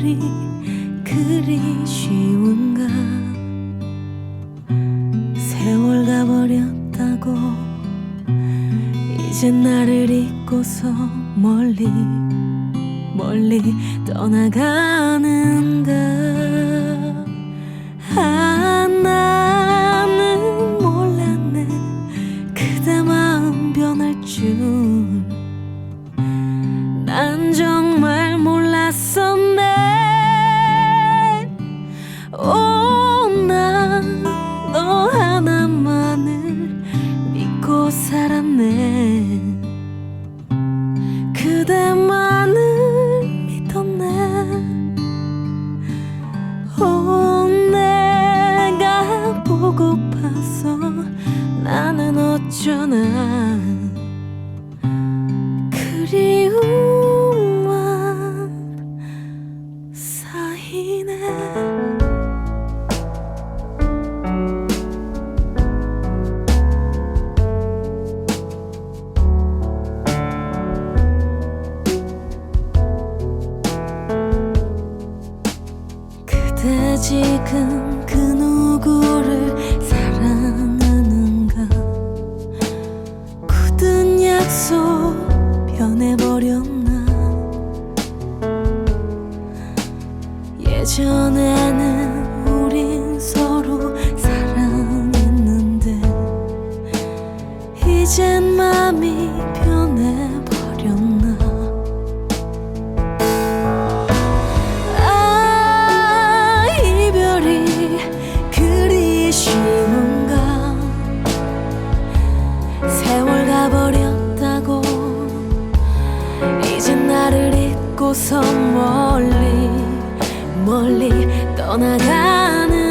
이별이 그리 쉬운가? 세월 가버렸다고 이제 나를 잊고서 멀리 멀리 떠나가는 믿고 살았네. 그대만을 믿었네. 오 내가 보고파서 나는 어쩌나. 그리움만 쌓이네 그대 지금 그 누구를 사랑하는가? 굳은 약속 변해버렸나? 예전에는 우린 서로 사랑했는데 이젠 맘이 변해버렸나 가버렸다고. 이제 나를 잊고서 멀리 멀리 떠나가는